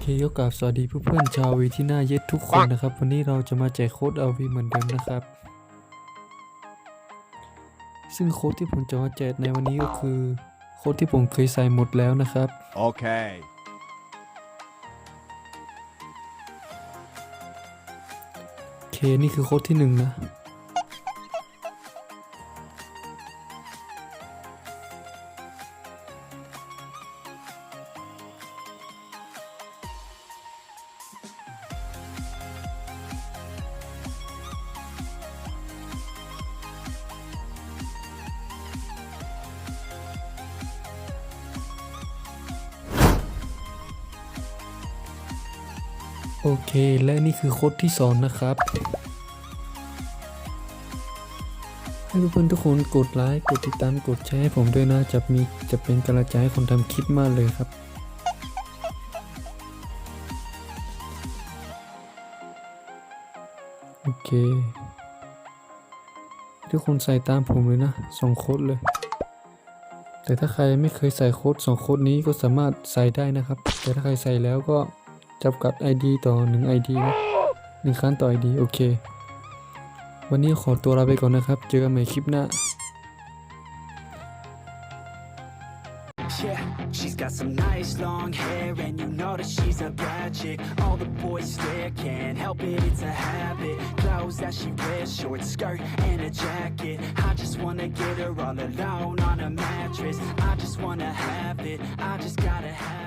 เคก็กราบสวัสดีเพื่อนๆชาววีที่น่าเย็ดทุกคนนะครับ วันนี้เราจะมาแจกโค้ด LV เหมือนเดิมนะครับ ซึ่งโค้ดที่ผมจะมาแจกในวันนี้ก็คือ โค้ดที่ผมเคยใส่หมดแล้วนะครับ Okay. เคนี่คือโค้ดที่หนึ่งนะ โอเคและนี่คือโค้ดที่สองนะครับ ให้เพื่อนๆทุกคนกดไลค์กดติดตามกดแชร์ให้ผมด้วยนะ จะมีจะเป็นกำลังใจให้คนทำคลิปมากเลยครับโอเค ทุกคนใส่ตามผมเลยนะสองโค้ดเลย แต่ถ้าใครไม่เคยใส่โค้ดสองโค้ดนี้ก็สามารถใส่ได้นะครับ แต่ถ้าใครใส่แล้วก็ จับกับ ID ต่อ 1 ID นะหนึ่งครั้งต่อ ID โอเค วันนี้ขอตัวลาไปก่อนนะครับ เจอกันใหม่คลิปหน้า Yeah, she's got some nice long hair, and you know that she's a bad chick. All the boys stare, can't help it, it's a habit. Clothes that she wears, short skirt and a jacket. I just wanna get her all alone on a mattress. I just wanna have it, I just gotta have it